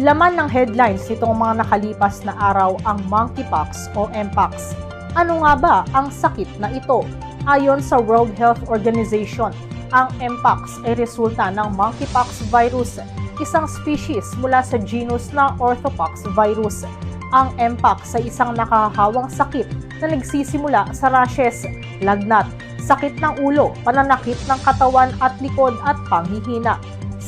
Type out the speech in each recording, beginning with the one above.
Laman ng headlines nitong mga nakalipas na araw ang monkeypox o mpox. Ano nga ba ang sakit na ito? Ayon sa World Health Organization, ang mpox ay resulta ng monkeypox virus, isang species mula sa genus na Orthopox virus. Ang mpox ay isang nakahawang sakit na nagsisimula sa rashes, lagnat, sakit ng ulo, pananakit ng katawan at likod at panghihina.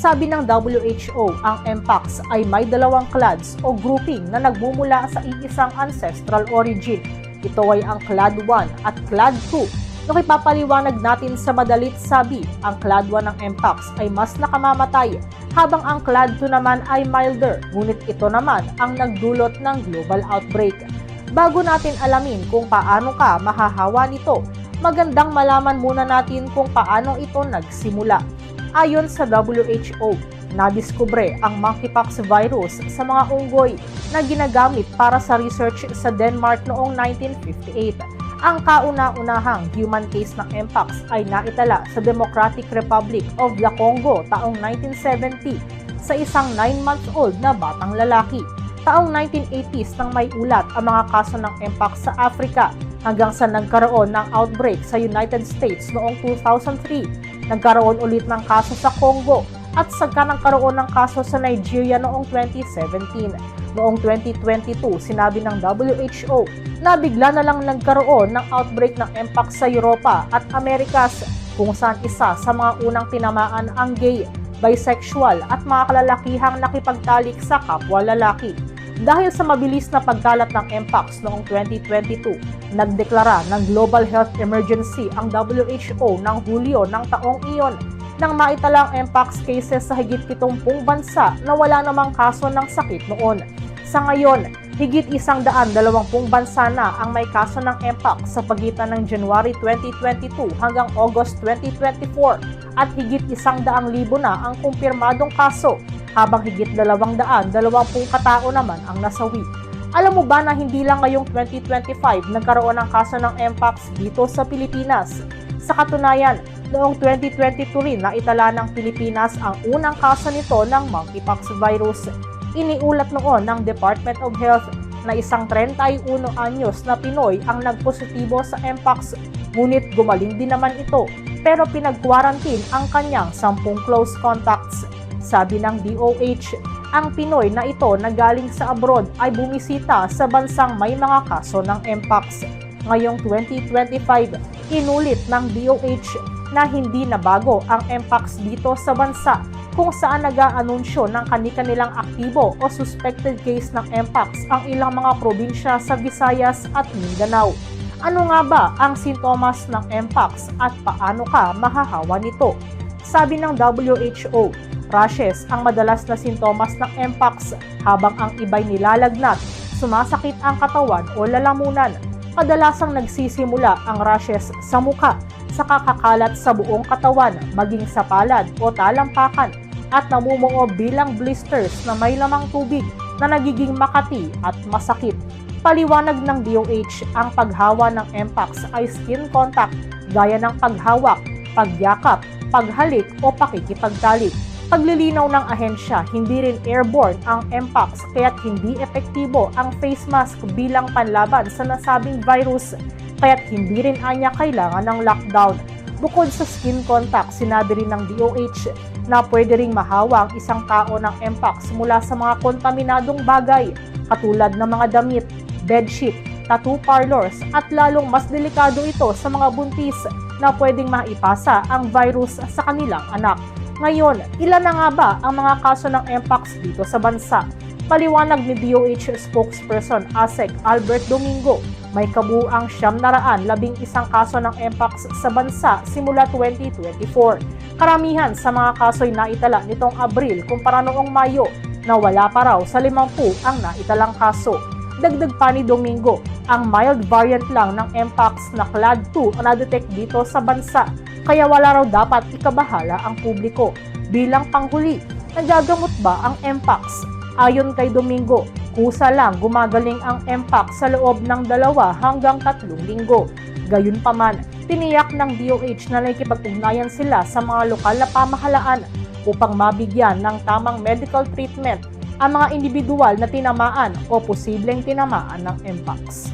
Sabi ng WHO, ang mpox ay may dalawang clades o grouping na nagmumula sa iisang ancestral origin. Ito ay ang clade 1 at clade 2. Nung ipapaliwanag natin sa madalit sabi, ang clade 1 ng mpox ay mas nakamamatay, habang ang clade 2 naman ay milder, ngunit ito naman ang nagdulot ng global outbreak. Bago natin alamin kung paano ka mahahawa nito, magandang malaman muna natin kung paano ito nagsimula. Ayon sa WHO, nadiskubre ang monkeypox virus sa mga unggoy na ginagamit para sa research sa Denmark noong 1958. Ang kauna-unahang human case ng mpox ay naitala sa Democratic Republic of the Congo taong 1970 sa isang 9-month-old na batang lalaki. Taong 1980s nang may ulat ang mga kaso ng mpox sa Africa hanggang sa nagkaroon ng outbreak sa United States noong 2003 Nagkaroon ulit ng kaso sa Congo at saka nagkaroon ng kaso sa Nigeria noong 2017. Noong 2022, sinabi ng WHO na bigla na lang nagkaroon ng outbreak ng mpox sa Europa at Amerikas kung saan isa sa mga unang tinamaan ang gay, bisexual at mga kalalakihang nakipagtalik sa kapwa lalaki. Dahil sa mabilis na pagkalat ng mpox noong 2022, nagdeklara ng Global Health Emergency ang WHO ng Hulyo ng taong iyon nang maitala ang mpox cases sa higit 70 bansa na wala namang kaso ng sakit noon. Sa ngayon, higit isang daan dalawampung bansa na ang may kaso ng mpox sa pagitan ng January 2022 hanggang August 2024 at higit isang daang libo na ang kumpirmadong kaso habang higit dalawang daan, dalawampung katao naman ang nasawi. Alam mo ba na hindi lang ngayong 2025 nagkaroon ng kaso ng mpox dito sa Pilipinas? Sa katunayan, noong 2022 rin na itala ng Pilipinas ang unang kaso nito ng monkeypox virus. Iniulat noon ng Department of Health na isang 31 anyos na Pinoy ang nagpositibo sa mpox ngunit gumaling din naman ito pero pinag-quarantine ang kanyang 10 close contacts. Sabi ng DOH, ang Pinoy na ito na galing sa abroad ay bumisita sa bansang may mga kaso ng mpox. Ngayong 2025, inulit ng DOH na hindi na bago ang mpox dito sa bansa kung saan nag-aanunsyo ng kani-kanilang aktibo o suspected case ng mpox ang ilang mga probinsya sa Visayas at Mindanao. Ano nga ba ang sintomas ng mpox at paano ka mahahawa nito? Sabi ng WHO, rashes ang madalas na sintomas ng mpox habang ang iba'y nilalagnat, sumasakit ang katawan o lalamunan. Kadalasang nagsisimula ang rashes sa muka, sa kakakalat sa buong katawan, maging sa palad o talampakan, at namumuo bilang blisters na may lamang tubig na nagiging makati at masakit. Paliwanag ng DOH, ang paghawa ng mpox ay skin contact gaya ng paghawak, pagyakap, paghalik o pakikipagtalik. Paglilinaw ng ahensya, hindi rin airborne ang mpox kaya't hindi epektibo ang face mask bilang panlaban sa nasabing virus kaya't hindi rin anya kailangan ng lockdown. Bukod sa skin contact, sinabi rin ng DOH na pwede ring mahawa ang isang tao ng mpox mula sa mga kontaminadong bagay katulad ng mga damit, bedsheet, tattoo parlors at lalong mas delikado ito sa mga buntis na pwedeng maipasa ang virus sa kanilang anak. Ngayon, ilan na nga ba ang mga kaso ng mpox dito sa bansa? Paliwanag ni DOH spokesperson ASEC Albert Domingo, may kabuang siyam na kaso ng mpox sa bansa simula 2024. Karamihan sa mga kaso'y naitala nitong Abril kumpara noong Mayo na wala pa raw sa 50 ang naitalang kaso. Dagdag pa ni Domingo, ang mild variant lang ng mpox na clade 2 ang na-detect dito sa bansa kaya wala raw dapat ikabahala ang publiko. Bilang panghuli, nagagamot ba ang mpox? Ayon kay Domingo, kusa lang gumagaling ang mpox sa loob ng dalawa hanggang tatlong linggo. Gayunpaman, tiniyak ng DOH na nakikipag-ugnayan sila sa mga lokal na pamahalaan upang mabigyan ng tamang medical treatment ang mga individual na tinamaan o posibleng tinamaan ng Mpox.